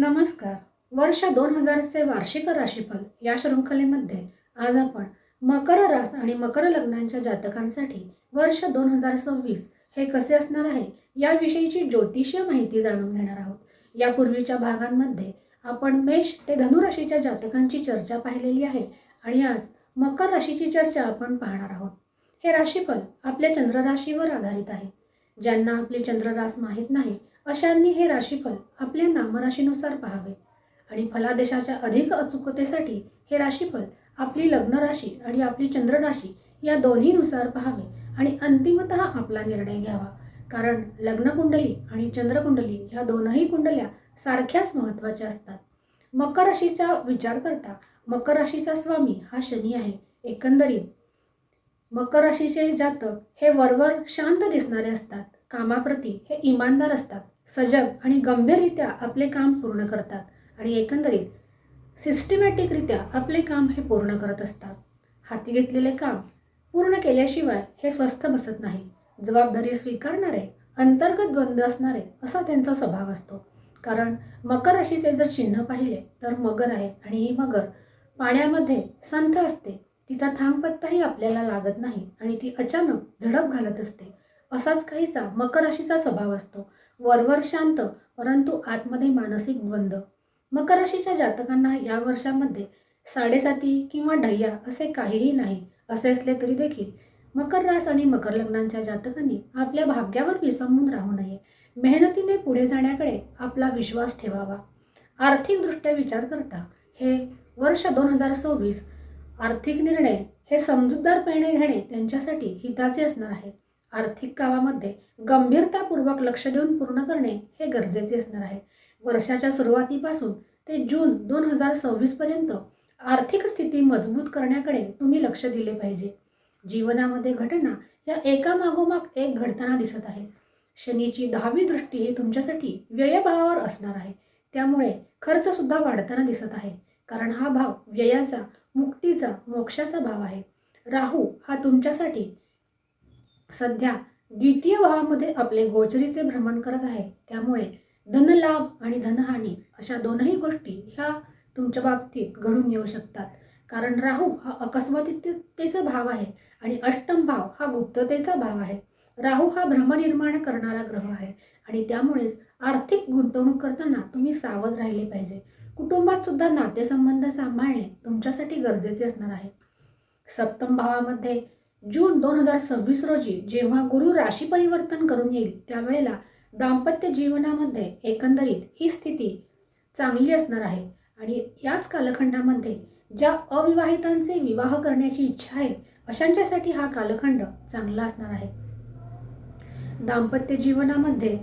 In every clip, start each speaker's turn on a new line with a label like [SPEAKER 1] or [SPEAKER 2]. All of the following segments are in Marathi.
[SPEAKER 1] नमस्कार. वर्ष दोन हजारचे वार्षिक राशीफल या शृंखलेमध्ये आज आपण मकर रास आणि मकर लग्नांच्या जातकांसाठी वर्ष दोन हजार सव्वीस हे कसे असणार आहे याविषयीची ज्योतिषीय माहिती जाणून घेणार आहोत. यापूर्वीच्या भागांमध्ये आपण मेष ते धनुराशीच्या जातकांची चर्चा पाहिलेली आहे आणि आज मकर राशीची चर्चा आपण पाहणार आहोत. हे राशीफल आपल्या चंद्रराशीवर आधारित आहे. ज्यांना आपले चंद्ररास माहीत नाही अशांनी हे राशीफल आपल्या नामराशीनुसार पाहावे. आणि फलादेशाच्या अधिक अचूकतेसाठी हे राशीफल आपली लग्न राशी आणि आपली चंद्रराशी या दोन्हीनुसार पाहावे आणि अंतिमत आपला निर्णय घ्यावा. कारण लग्नकुंडली आणि चंद्रकुंडली ह्या दोनही कुंडल्या सारख्याच महत्त्वाच्या असतात. मकर राशीचा विचार करता मकर राशीचा स्वामी हा शनी आहे एकंदरीत. मकर राशीचे जातक हे वरवर शांत दिसणारे असतात. कामाप्रती हे इमानदार असतात सजग आणि गंभीररित्या आपले काम पूर्ण करतात आणि एकंदरीत सिस्टमॅटिकरित्या आपले काम हे पूर्ण करत असतात. हाती घेतलेले काम पूर्ण केल्याशिवाय हे स्वस्थ बसत नाही. जबाबदारी स्वीकारणारे अंतर्गत द्वंद्व असणारे असा त्यांचा स्वभाव असतो. कारण मकर राशीचे जर चिन्ह पाहिले तर मगर आहे आणि ही मगर पाण्यामध्ये संथ असते. तिचा थांबपत्ताही आपल्याला लागत नाही आणि ती अचानक झडप घालत असते. असाच काहीसा मकर राशीचा स्वभाव असतो. वरवर शांत परंतु आतमध्ये मानसिक द्वंद्व मकर राशीच्या जातकांना या वर्षामध्ये साडेसाती किंवा ढय्या असे काहीही नाही असे असले तरी देखील मकर रास आणि मकर लग्नांच्या जातकांनी आपल्या भाग्यावर विसंबून राहू नये. मेहनतीने पुढे जाण्याकडे आपला विश्वास ठेवावा. आर्थिकदृष्ट्या विचार करता हे वर्ष दोन हजार सव्वीस आर्थिक निर्णय हे समजूतदारपणे घेणे त्यांच्यासाठी हिताचे असणार आहे. आर्थिक कामामध्ये गंभीरतापूर्वक लक्ष देऊन पूर्ण करणे हे गरजेचे असणार आहे. वर्षाच्या सुरुवातीपासून ते जून दोन हजार सव्वीसपर्यंत आर्थिक स्थिती मजबूत करण्याकडे तुम्ही लक्ष दिले पाहिजे. जीवनामध्ये घटना या एकामागोमाग एक घडताना दिसत आहे शनीची दहावी दृष्टी ही तुमच्यासाठी व्ययभावावर असणार आहे. त्यामुळे खर्चसुद्धा वाढताना दिसत आहे. कारण हा भाव व्ययाचा मुक्तीचा मोक्षाचा भाव आहे. राहू हा तुमच्यासाठी सध्या द्वितीय भावामध्ये आपले गोचरीचे भ्रमण करत आहे. त्यामुळे धनलाभ आणि धनहानी अशा दोनही गोष्टी ह्या तुमच्या बाबतीत घडून येऊ शकतात. कारण राहू हा अकस्मातीतेचा भाव आहे आणि अष्टम भाव हा गुप्ततेचा भाव आहे. राहू हा भ्रमनिर्माण करणारा ग्रह आहे आणि त्यामुळेच आर्थिक गुंतवणूक करताना तुम्ही सावध राहिले पाहिजे. कुटुंबात सुद्धा नातेसंबंध सांभाळणे तुमच्यासाठी गरजेचे असणार आहे. सप्तम भावामध्ये जून दोन हजार सव्वीस रोजी जेव्हा गुरु राशी परिवर्तन करून येईल त्यावेळेला दाम्पत्य जीवनामध्ये एकंदरीत ही स्थिती चांगली असणार आहे. आणि याच कालखंडामध्ये ज्या अविवाहितांचे विवाह करण्याची इच्छा आहे अशांच्यासाठी हा कालखंड चांगला असणार आहे. दाम्पत्य जीवनामध्ये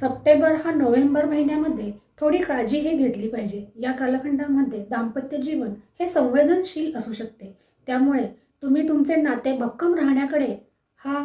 [SPEAKER 1] सप्टेंबर हा नोव्हेंबर महिन्यामध्ये थोडी काळजी हे घेतली पाहिजे. या कालखंडामध्ये दाम्पत्य जीवन हे संवेदनशील असू शकते. त्यामुळे तुम्ही तुमचे नाते भक्कम राहण्याकडे हा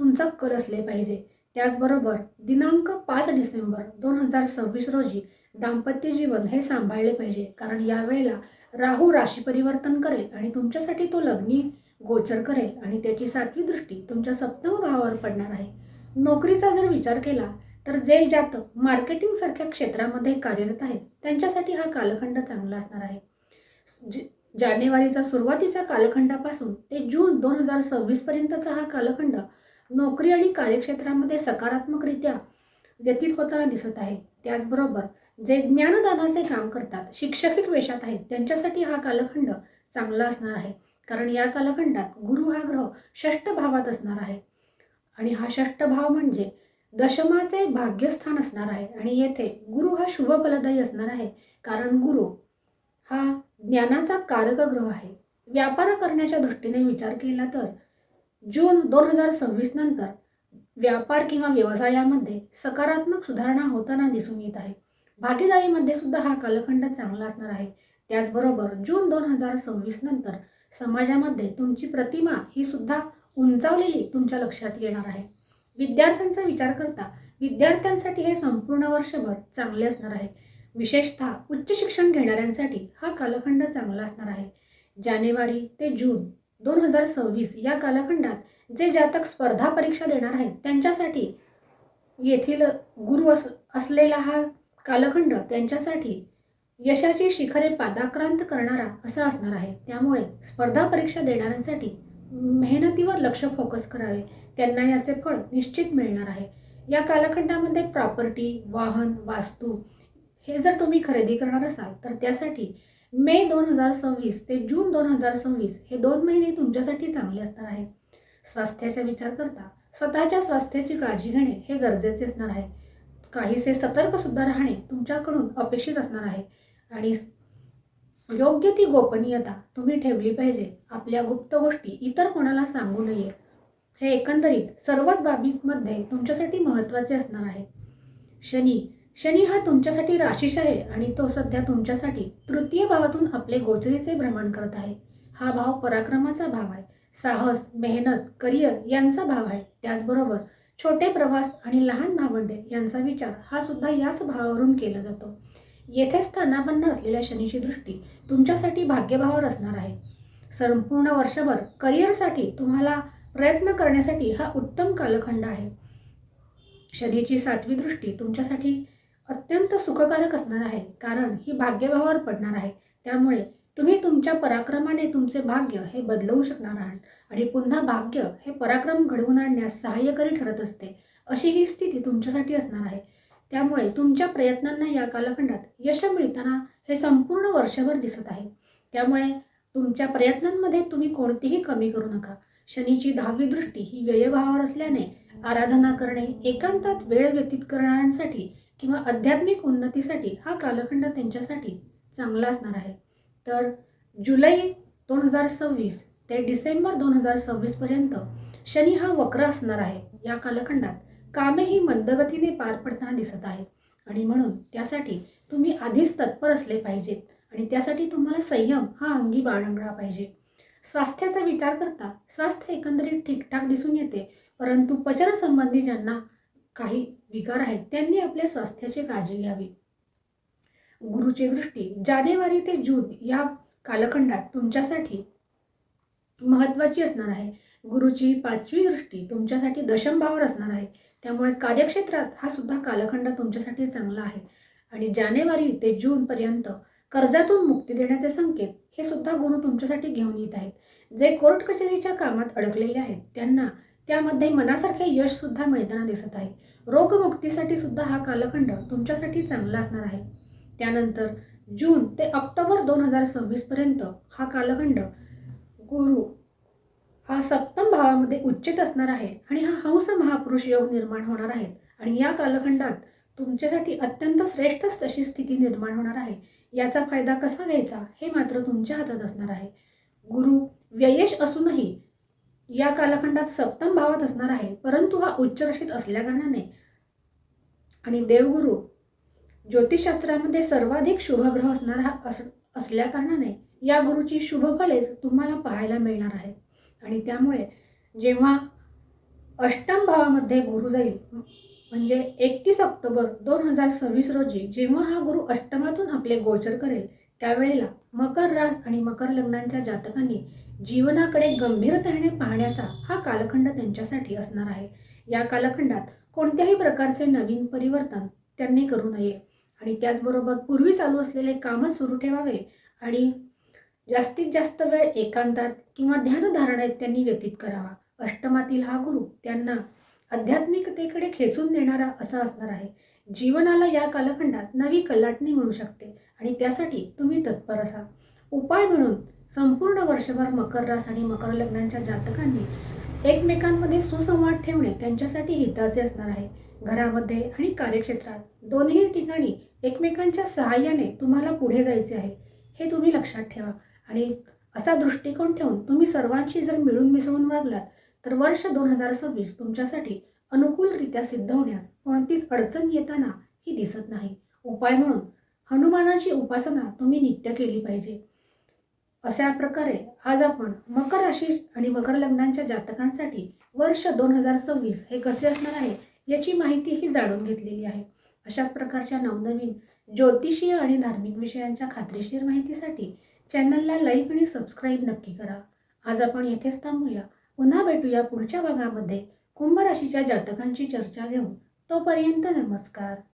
[SPEAKER 1] तुमचा कल असले पाहिजे. त्याचबरोबर दिनांक पाच डिसेंबर दोन हजार सव्वीस रोजी दाम्पत्य जीवन हे सांभाळले पाहिजे. कारण यावेळेला राहू राशी परिवर्तन करेल आणि तुमच्यासाठी तो लग्नी गोचर करेल आणि त्याची सातवी दृष्टी तुमच्या सप्तम भावावर पडणार आहे. नोकरीचा जर विचार केला तर जे जातक मार्केटिंगसारख्या क्षेत्रामध्ये कार्यरत आहेत त्यांच्यासाठी हा कालखंड चांगला असणार आहे. जानेवारीचा सुरुवातीच्या कालखंडापासून ते जून दोन हजार सव्वीसपर्यंतचा हा कालखंड नोकरी आणि कार्यक्षेत्रामध्ये सकारात्मकरित्या व्यतीत होताना दिसत आहे. त्याचबरोबर जे ज्ञानदानाचे काम करतात शिक्षकिक वेशात आहेत त्यांच्यासाठी हा कालखंड चांगला असणार आहे. कारण या कालखंडात गुरु हा ग्रह षष्ठ भावात असणार आहे. आणि हा षष्ट भाव म्हणजे दशमाचे भाग्यस्थान असणार आहे. आणि येथे गुरु हा शुभ फलदायी असणार आहे. कारण गुरु हा ज्ञानाचा कारक ग्रह आहे. व्यापार करण्याच्या दृष्टीने विचार केला तर जून दोन हजार सव्वीस नंतर व्यापार किंवा व्यवसायामध्ये सकारात्मक सुधारणा होताना दिसून येत आहे. भागीदारीमध्ये सुद्धा हा कालखंड चांगला असणार आहे. त्याचबरोबर जून दोन हजार सव्वीस नंतर समाजामध्ये तुमची प्रतिमा ही सुद्धा उंचावलेली तुमच्या लक्षात येणार आहे. विद्यार्थ्यांचा विचार करता विद्यार्थ्यांसाठी हे संपूर्ण वर्षभर चांगले असणार आहे. विशेषतः उच्च शिक्षण घेणाऱ्यांसाठी हा कालखंड चांगला असणार आहे. जानेवारी ते जून दोन हजार सव्वीस या कालखंडात जे जातक स्पर्धा परीक्षा देणार आहेत त्यांच्यासाठी येथील गुरु अस असलेला हा कालखंड त्यांच्यासाठी यशाची शिखरे पादाक्रांत करणारा असा असणार आहे. त्यामुळे स्पर्धा परीक्षा देणाऱ्यांसाठी मेहनतीवर लक्ष फोकस करावे. त्यांना याचे फळ निश्चित मिळणार आहे. या कालखंडामध्ये प्रॉपर्टी वाहन वास्तू हे जर तुम्ही खरेदी करणार असाल तर त्यासाठी मे दोन हजार सव्वीस ते जून दोन हजार सव्वीस हे दोन महिने तुमच्यासाठी चांगले असणार आहे स्वास्थ्याचा विचार करता स्वतःच्या स्वास्थ्याची काळजी घेणे हे गरजेचे असणार आहे. काहीसे सतर्कसुद्धा राहणे तुमच्याकडून अपेक्षित असणार आहे. आणि योग्य ती गोपनीयता तुम्ही ठेवली पाहिजे. आपल्या गुप्त गोष्टी इतर कोणाला सांगू नये. हे एकंदरीत सर्वच बाबींमध्ये तुमच्यासाठी महत्त्वाचे असणार आहे. शनी शनी हा तुमच्यासाठी राशीश आहे आणि तो सध्या तुमच्यासाठी तृतीय भावातून आपले गोचरीचे भ्रमण करत आहे. हा भाव पराक्रमाचा भाव आहे. साहस मेहनत करिअर यांचा भाव आहे. त्याचबरोबर छोटे प्रवास आणि लहान भावंडे यांचा विचार हा सुद्धा याच भावावरून केला जातो. येथे स्थानापन्न असलेल्या शनीची दृष्टी तुमच्यासाठी भाग्यभावावर असणार आहे. संपूर्ण वर्षभर करिअरसाठी तुम्हाला प्रयत्न करण्यासाठी हा उत्तम कालखंड आहे. शनीची सातवी दृष्टी तुमच्यासाठी अत्यंत सुखकारक असणार आहे. कारण ही भाग्यभावावर पडणार आहे. त्यामुळे तुम्ही तुमच्या पराक्रमाने तुमचे भाग्य हे बदलवू शकणार आहात. आणि पुन्हा भाग्य हे पराक्रम घडवून आणण्यास सहाय्यकारी ठरत असते. अशी ही स्थिती तुमच्यासाठी असणार आहे. त्यामुळे तुमच्या प्रयत्नांना या कालखंडात यश मिळताना हे संपूर्ण वर्षभर दिसत आहे. त्यामुळे तुमच्या प्रयत्नांमध्ये तुम्ही कोणतीही कमी करू नका. शनीची दहावी दृष्टी ही व्ययभावावर असल्याने आराधना करणे एकांतात वेळ व्यतीत करणाऱ्यांसाठी किंवा आध्यात्मिक उन्नतीसाठी हा कालखंड त्यांच्यासाठी चांगला असणार आहे. तर जुलै दोन हजार सव्वीस ते डिसेंबर दोन हजार सव्वीसपर्यंत शनी हा वक्र असणार आहे. या कालखंडात कामे ही मंदगतीने पार पडताना दिसत आहेत. आणि म्हणून त्यासाठी तुम्ही आधीच तत्पर असले पाहिजेत. आणि त्यासाठी तुम्हाला संयम हा अंगी बाळगला पाहिजे. स्वास्थ्याचा विचार करता स्वास्थ्य एकंदरीत ठीकठाक दिसून येते. परंतु पचनसंबंधी ज्यांना काही विकार आहेत त्यांनी आपल्या स्वास्थ्याची काळजी घ्यावी. गुरुची दृष्टी जानेवारी ते जून या कालखंडात तुमच्यासाठी महत्त्वाची असणार आहे. गुरुची पाचवी दृष्टी तुमच्यासाठी दशमभावर असणार आहे. त्यामुळे कार्यक्षेत्रात हा सुद्धा कालखंड तुमच्यासाठी चांगला आहे. आणि जानेवारी ते जूनपर्यंत कर्जातून मुक्ती देण्याचे संकेत हे सुद्धा गुरु तुमच्यासाठी घेऊन येत आहेत. जे कोर्ट कचेरीच्या कामात अडकलेले आहेत त्यांना त्यामध्ये मनासारखे यश सुद्धा मिळताना दिसत आहे. रोगमुक्तीसाठी सुद्धा हा कालखंड तुमच्यासाठी चांगला असणार आहे. त्यानंतर जून ते ऑक्टोबर दोन हजार सव्वीसपर्यंत हा कालखंड गुरु हा सप्तम भावामध्ये उच्चित असणार आहे आणि हा हंस महापुरुष योग निर्माण होणार आहे. आणि या कालखंडात तुमच्यासाठी अत्यंत श्रेष्ठ अशी स्थिती निर्माण होणार आहे. याचा फायदा कसा घ्यायचा हे मात्र तुमच्या हातात असणार आहे. गुरु व्ययश असूनही या कालखंडात सप्तम भावात असणार आहे. परंतु हा उच्च राशीत असल्याकारणाने आणि देवगुरु ज्योतिषशास्त्रामध्ये सर्वाधिक शुभग्रह असणारा अस असल्याकारणाने या गुरुची शुभफलेच तुम्हाला पाहायला मिळणार आहेत आणि त्यामुळे जेव्हा अष्टम भावामध्ये गुरु जाईल म्हणजे एकतीस ऑक्टोबर दोन हजार सव्वीस रोजी जेव्हा हा गुरु अष्टमातून आपले गोचर करेल त्यावेळेला मकर रास आणि मकर लग्नांच्या जातकांनी जीवनाकडे गंभीरतेने पाहण्याचा हा कालखंड त्यांच्यासाठी असणार आहे. या कालखंडात कोणत्याही प्रकारचे नवीन परिवर्तन त्यांनी करू नये. आणि त्याचबरोबर पूर्वी चालू असलेले कामच सुरू ठेवावे आणि जास्तीत जास्त वेळ एकांतात किंवा ध्यानधारणेत त्यांनी व्यतीत करावा. अष्टमातील हा गुरु त्यांना आध्यात्मिकतेकडे खेचून देणारा असा असणार आहे. जीवनाला या कालखंडात नवी कलाटणी मिळू शकते आणि त्यासाठी तुम्ही तत्पर असा उपाय म्हणून संपूर्ण वर्षभर मकर रास आणि मकर लग्नांच्या जातकांनी एकमेकांमध्ये सुसंवाद ठेवणे त्यांच्यासाठी हिताचे असणार आहे. घरामध्ये आणि कार्यक्षेत्रात दोन्ही ठिकाणी एकमेकांच्या सहाय्याने तुम्हाला पुढे जायचे आहे. हे तुम्ही लक्षात ठेवा. आणि असा दृष्टिकोन ठेवून तुम्ही सर्वांशी जर मिळून मिसळून वागलात तर वर्ष दोन हजार सव्वीस तुमच्यासाठी अनुकूलरित्या सिद्ध होण्यास कोणतीच अडचण येताना ही दिसत नाही. उपाय म्हणून हनुमानाची उपासना तुम्ही नित्य केली पाहिजे. अशा प्रकारे आज आपण मकर राशी आणि मकर लग्नांच्या जातकांसाठी वर्ष दोन हजार सव्वीस हे कसे असणार आहे याची माहितीही जाणून घेतलेली आहे. अशाच प्रकारच्या नवनवीन ज्योतिषीय आणि धार्मिक विषयांच्या खात्रीशीर माहितीसाठी चॅनलला लाईक आणि सबस्क्राईब नक्की करा. आज आपण येथेच थांबूया. पुन्हा भेटूया पुढच्या भागामध्ये. कुंभ राशीच्या जातकांची चर्चा घेऊन तोपर्यंत नमस्कार.